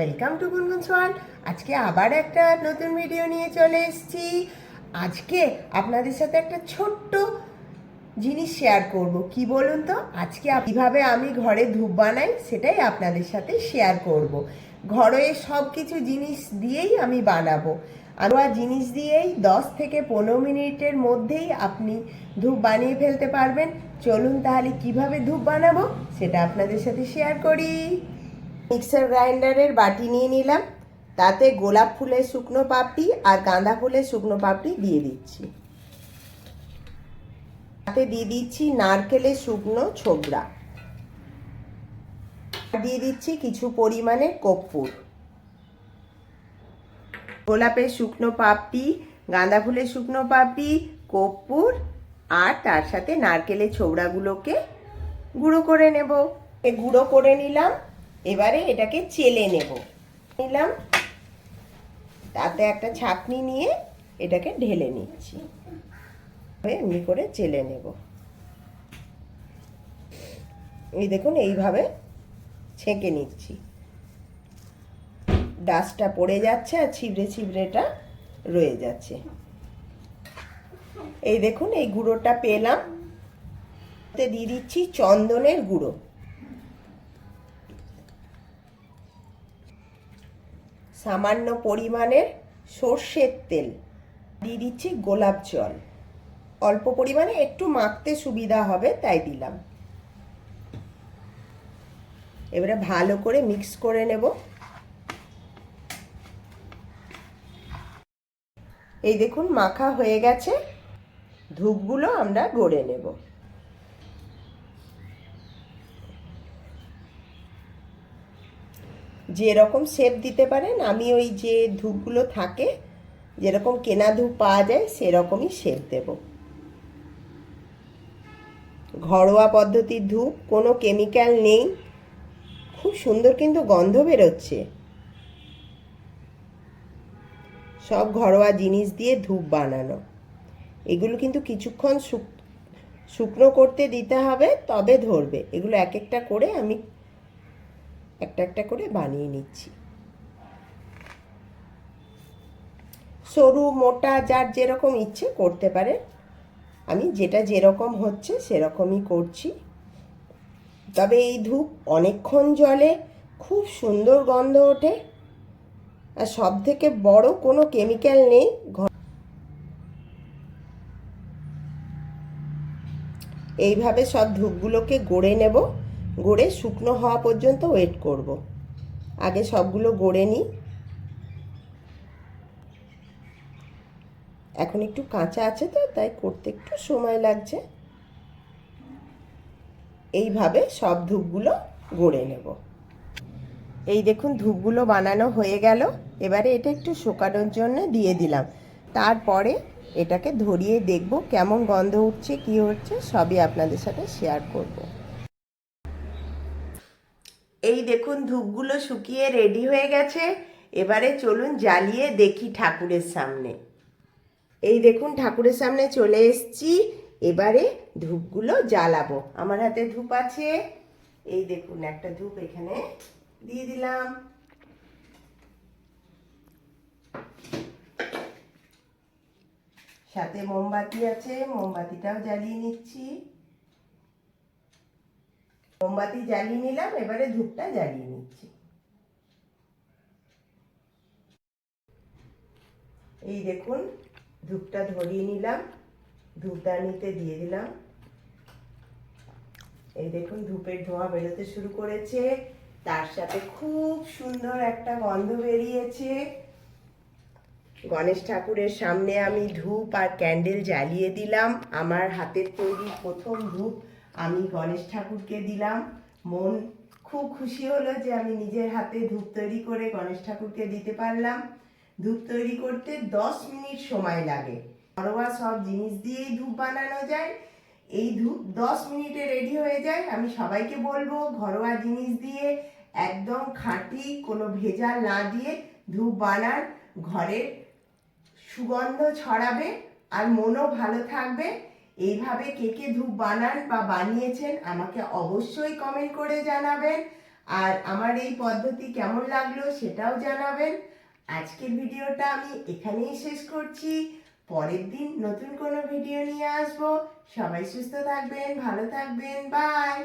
Welcome to গুনগুন সোয়াল আজকে আবার একটা নতুন ভিডিও নিয়ে চলে এসেছি। আজকে আপনাদের সাথে একটা ছোট্ট জিনিস শেয়ার করব। কি বলুন তো? আজকে কীভাবে আমি ঘরে ধূপ বানাই সেটাই আপনাদের সাথে শেয়ার করব। ঘরে সব কিছু জিনিস দিয়েই আমি বানাবো। আর জিনিস দিয়েই দশ থেকে পনেরো মিনিটের মধ্যেই আপনি ধূপ বানিয়ে ফেলতে পারবেন। চলুন তাহলে কীভাবে ধূপ বানাবো সেটা আপনাদের সাথে শেয়ার করি। মিক্সার গ্রাইন্ডারের বাটি নিয়ে নিলাম। তাতে গোলাপ ফুলের শুকনো পাপড়ি আর গাঁদা ফুলের শুকনো পাপড়ি দিয়ে দিচ্ছি। তাতে দিয়ে দিচ্ছি নারকেলের শুকনো ছোবড়া। দিয়ে দিচ্ছি কিছু পরিমাণে কর্পূর। গোলাপের শুকনো পাপড়ি, গাঁদা ফুলের শুকনো পাপড়ি, কর্পূর আর তার সাথে নারকেলের ছোবড়াগুলোকে গুঁড়ো করে নেব। এ গুঁড়ো করে নিলাম। এবারে এটাকে চেলে নেব। নিলাম। তাতে একটা ছাকনি নিয়ে এটাকে ঢেলে নিচ্ছি। এমনি করে চেলে নেব। এই দেখুন, এইভাবে ছেঁকে নিচ্ছি। ডাস্টটা পড়ে যাচ্ছে আর ছিবড়ে ছিবড়েটা রয়ে যাচ্ছে। এই দেখুন, এই গুঁড়োটা পেলাম। দিয়ে দিচ্ছি চন্দনের গুঁড়ো। সামান্য পরিমাণের সর্ষের তেল। দিয়ে দিচ্ছি গোলাপ জল। অল্প পরিমাণে একটু মাখতে সুবিধা হবে, তাই দিলাম। এবারে ভালো করে মিক্স করে নেব। এই দেখুন, মাখা হয়ে গেছে। ধূপগুলো আমরা গড়ে নেব। যেরকম শেপ দিতে পারেন, আমি ওই যে ধূপগুলো থাকে, যেরকম কেনা ধূপ পাওয়া যায়, সেরকমই শেপ দেব। ঘরোয়া পদ্ধতির ধূপ, কোনো কেমিক্যাল নেই। খুব সুন্দর কিন্তু গন্ধ বেরোচ্ছে। সব ঘরোয়া জিনিস দিয়ে ধূপ বানানো। এগুলো কিন্তু কিছুক্ষণ শুক, শুকনো করতে দিতে হবে, তবে ধরবে। এগুলো এক একটা করে আমি একটা একটা করে বানিয়ে নিচ্ছি। সরু, মোটা, যার যেরকম ইচ্ছে করতে পারে। আমি যেটা যেরকম হচ্ছে সেরকমই করছি। তবে এই ধূপ অনেকক্ষণ জলে খুব সুন্দর গন্ধ ওঠে। আর সব থেকে বড় কোনো কেমিক্যাল নেই। এইভাবে সব ধূপগুলোকে গড়ে নেব। গড়ে শুকনো হওয়া পর্যন্ত ওয়েট করব। আগে সবগুলো গড়ে নিই। এখন একটু কাঁচা আছে তো, তাই করতে একটু সময় লাগছে। এইভাবে সব ধূপগুলো গড়ে নেব। এই দেখুন, ধূপগুলো বানানো হয়ে গেল। এবারে এটা একটু শুকানোর জন্য দিয়ে দিলাম। তারপরে এটাকে ধরিয়ে দেখব কেমন গন্ধ উঠছে, কি হচ্ছে, সবই আপনাদের সাথে শেয়ার করব। এই দেখুন ধূপগুলো শুকিয়ে রেডি হয়ে গেছে। এবারে চলুন জ্বালিয়ে দেখি ঠাকুরের সামনে। এই দেখুন ঠাকুরের সামনে চলে এসেছি। এবারে ধূপগুলো জ্বালাবো। আমার হাতে ধূপ আছে। এই দেখুন একটা ধূপ এখানে দিয়ে দিলাম। সাথে মোমবাতি আছে, মোমবাতিটাও জ্বালিয়ে নিচ্ছি। মোমবাতি জ্বালিয়ে নিলাম, এবারে ধূপটা জ্বালিয়ে নিচ্ছি। এই দেখুন, ধূপটা ধরিয়ে নিলাম, ধূপদানিতে দিয়ে দিলাম। এই দেখুন, ধূপের ধোঁয়া বেরোতে শুরু করেছে, তার সাথে খুব সুন্দর একটা গন্ধ বেরিয়েছে। গণেশ ঠাকুরের সামনে আমি ধূপ আর ক্যান্ডেল জ্বালিয়ে দিলাম। আমার হাতের তৈরি প্রথম ধূপ আমি গণেশ ঠাকুরকে দিলাম। মন খুব খুশি হলো যে আমি নিজের হাতে ধূপ তৈরি করে গণেশ ঠাকুরকে দিতে পারলাম। ধূপ তৈরি করতে দশ মিনিট সময় লাগে। ঘরোয়া সব জিনিস দিয়েই ধূপ বানানো যায়। এই ধূপ দশ মিনিটে রেডি হয়ে যায়। আমি সবাইকে বলব, ঘরোয়া জিনিস দিয়ে একদম খাঁটি কোনো ভেজাল না দিয়ে ধূপ বানান। ঘরের সুগন্ধ ছড়াবে আর মনও ভালো থাকবে। এইভাবে কে কে ধূপ বানান বা বানিয়েছেন আমাকে অবশ্যই কমেন্ট করে জানাবেন। আর আমার এই পদ্ধতি কেমন লাগল সেটাও জানাবেন। আজকের ভিডিওটা আমি এখানেই শেষ করছি। পরের দিন নতুন কোনো ভিডিও নিয়ে আসব। সবাই সুস্থ থাকবেন, ভালো থাকবেন বাই